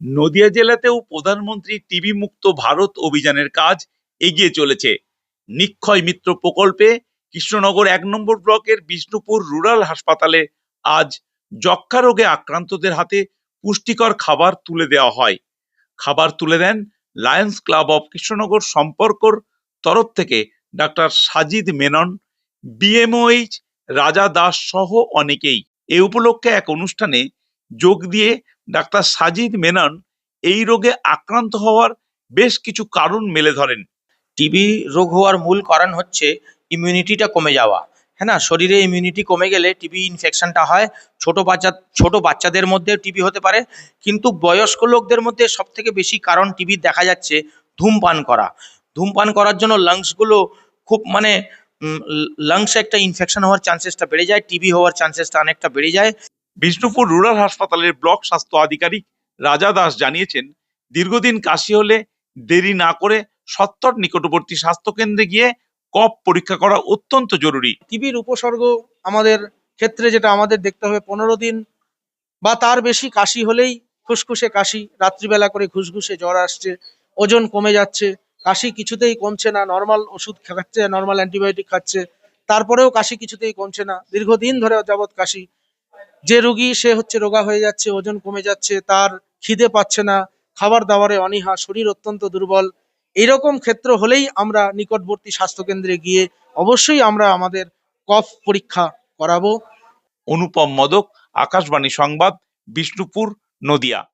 নদিয়া জেলাতেও প্রধানমন্ত্রী টিবি মুক্ত ভারত অভিযানের কাজ এগিয়ে চলেছে। নিক্ষয় মিত্র প্রকল্পে কৃষ্ণনগর এক নম্বর ব্লকের বিষ্ণুপুর রুরাল হাসপাতালে আজ যক্ষা রোগে আক্রান্তদের হাতে পুষ্টিকর খাবার তুলে দেওয়া হয়। খাবার তুলে দেন লায়ন্স ক্লাব অফ কৃষ্ণনগর সম্পর্কর তরফ থেকে ডাক্তার সাজিদ মেনন, বিএমওএইচ, রাজা দাস সহ অনেকেই। এ উপলক্ষে এক অনুষ্ঠানে যোগ দিয়ে ডাক্তার সাজিদ মেনন এই রোগে আক্রান্ত হওয়ার বেশ কিছু কারণ মেলে ধরেন। টিবি রোগ হওয়ার মূল কারণ হচ্ছে ইমিউনিটিটা কমে যাওয়া। হ্যাঁ না? শরীরে ইমিউনিটি কমে গেলে টিবি ইনফেকশনটা হয়। ছোট বাচ্চা, ছোট বাচ্চাদের মধ্যে টিবি হতে পারে। কিন্তু বয়স্ক লোকদের মধ্যে সব থেকে বেশি কারণ টিবি দেখা যাচ্ছে ধূমপান করা। ধূমপান করার জন্য লাংসগুলো খুব মানে লাংসে একটা ইনফেকশন হওয়ার চান্সেসটা বেড়ে যায়, টিবি হওয়ার চান্সেসটা অনেকটা বেড়ে যায়। বিষ্ণুপুর রুরাল হাসপাতালের ব্লক স্বাস্থ্য আধিকারিক রাজা দাস জানিয়েছেন, দীর্ঘদিন কাশি হলে দেরি না করে সত্তর নিকটবর্তী স্বাস্থ্যকেন্দ্রে গিয়ে কফ পরীক্ষা করা অত্যন্ত জরুরি। টিবির উপসর্গ আমাদের ক্ষেত্রে যেটা আমাদের দেখতে হবে, পনেরো দিন বা তার বেশি কাশি হলেই খুসখুসে কাশি, রাত্রিবেলা করে ঘুষঘুষে জ্বর আসছে, ওজন কমে যাচ্ছে, কাশি কিছুতেই কমছে না, নর্মাল ওষুধ খাচ্ছে, নর্মাল অ্যান্টিবায়োটিক খাচ্ছে, তারপরেও কাশি কিছুতেই কমছে না। দীর্ঘদিন ধরে যাবৎ কাশি যে রুগী, সে হচ্ছে রোগা হয়ে যাচ্ছে, ওজন কমে যাচ্ছে, তার খিদে পাচ্ছে না খাবার দাবারে অনীহা, শরীর অত্যন্ত দুর্বল। এরকম ক্ষেত্র হলেই আমরা নিকটবর্তী স্বাস্থ্যকেন্দ্রে গিয়ে অবশ্যই আমরা আমাদের কফ পরীক্ষা করাবো। অনুপম মদক, আকাশবাণী সংবাদ, বিষ্ণুপুর, নদিয়া।